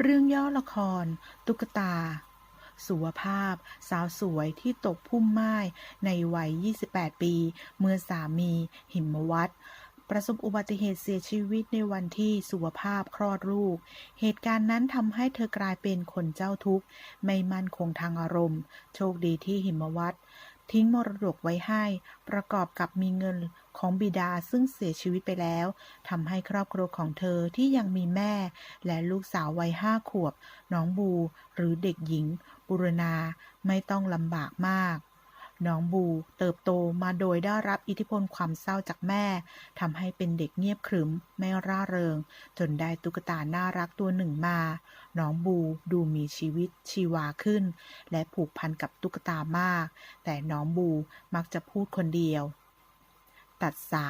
เรื่องย่อละคร ตุ๊กตา สุวภาพ สาวสวยที่ตกพุ่มไม้ในวัย 28 ปี เมื่อสามีหิมวัตรประสบอุบัติเหตุเสียชีวิตในวันที่สุวภาพคลอดลูก เหตุการณ์นั้นทำให้เธอกลายเป็นคนเจ้าทุกข์ ไม่มั่นคงทางอารมณ์ โชคดีที่หิมวัตร ทิ้งมรดกไว้ให้ ประกอบกับมีเงินของบิดาซึ่งเสียชีวิตไปแล้วทำให้ครอบครัวของเธอที่ยังมีแม่ และลูกสาววัยห้าขวบ น้องบู หรือเด็กหญิง บุรณาไม่ต้องลำบากมาก น้องบูเติบโตมาโดยได้รับอิทธิพลความเศร้าจากแม่ทำให้เป็นเด็กเงียบขรึม ไม่ร่าเริง จนได้ตุ๊กตาน่ารักตัวหนึ่งมา น้องบูดูมีชีวิตชีวาขึ้น และผูกพันกับตุ๊กตามาก แต่น้องบูมักจะพูดคนเดียว ตัดสา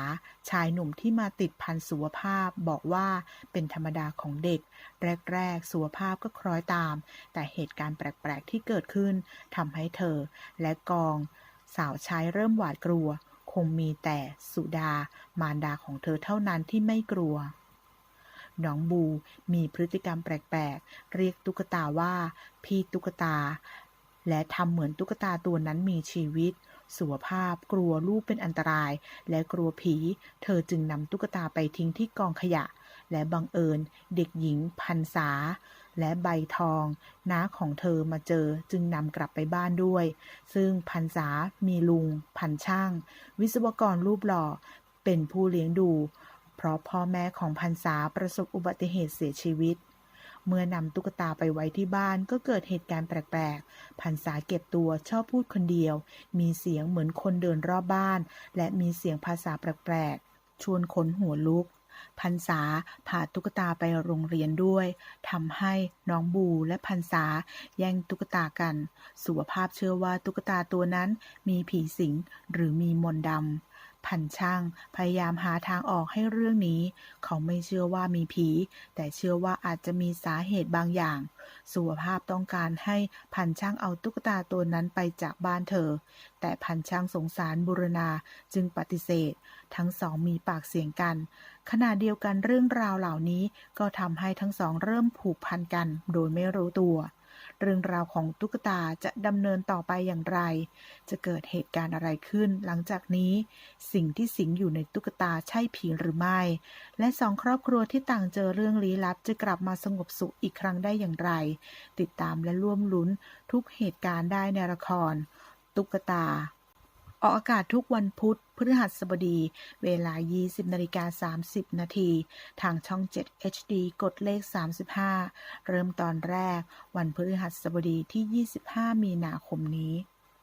ชายหนุ่มที่มาติดพันสุวภาพบอกว่าเป็นธรรมดาของเด็ก แรก ๆ สุวภาพก็คล้อยตาม แต่เหตุการณ์แปลก ๆ ที่เกิดขึ้นทำให้เธอ และกอง สาวใช้เริ่มหวาดกลัว คงมีแต่สุดา มารดาของเธอเท่านั้นที่ไม่กลัวน้องบูมีพฤติกรรมแปลก ๆ เรียกตุ๊กตาว่า พี่ตุ๊กตา และทำเหมือนตุ๊กตาตัวนั้นมีชีวิต สุวภาพกลัวลูกเป็นอันตราย และกลัวผี เธอจึงนำตุ๊กตาไปทิ้งที่กองขยะ และบังเอิญ เด็กหญิงพันษา และใบทองน้าของเธอมาเจอจึงนำกลับไปบ้านด้วย ซึ่งพันษามีลุง พันช่าง วิศวกรรูปหล่อ เป็นผู้เลี้ยงดู เพราะพ่อแม่ของพันษาประสบอุบัติเหตุเสียชีวิต เมื่อนำตุ๊กตาไปไว้ที่บ้านก็เกิดเหตุการณ์แปลกๆพันษาเก็บตัวชอบพูดคนเดียว มีเสียงเหมือนคนเดินรอบบ้าน และมีเสียงภาษาแปลกๆ ชวนขนหัวลุกพันษาพาตุ๊กตาไปโรงเรียนด้วยทำให้น้องบูและพันษาแย่งตุ๊กตากัน สุภาพเชื่อว่าตุ๊กตาตัวนั้นมีผีสิงหรือมีมนต์ดำ พันช่าง พยายามหาทางออกให้เรื่องนี้ เขาไม่เชื่อว่ามีผี แต่เชื่อว่าอาจจะมีสาเหตุบางอย่าง สุวภาพต้องการให้พันช่างเอาตุ๊กตาตัวนั้นไปจากบ้านเธอ แต่พันช่างสงสารบุรณาจึงปฏิเสธ ทั้งสองมีปากเสียงกัน ขณะเดียวกันเรื่องราวเหล่านี้ก็ทำให้ทั้งสองเริ่มผูกพันกัน โดยไม่รู้ตัว เรื่องราวของตุ๊กตาจะดำเนินต่อไปอย่างไร จะเกิดเหตุการณ์อะไรขึ้น หลังจากนี้ สิ่งที่สิงอยู่ในตุ๊กตาใช่ผีหรือไม่ และสองครอบครัวที่ต่างเจอเรื่องลี้ลับ จะกลับมาสงบสุขอีกครั้งได้อย่างไร ติดตามและร่วมลุ้นทุกเหตุการณ์ได้ในละคร ตุ๊กตา ออกอากาศทุกวันพุธพฤหัสบดี เวลา 20นาฬิกา30 นาที ทางช่อง 7 HD กดเลข 35 เริ่มตอนแรก วันพฤหัสบดีที่ 25 มีนาคมนี้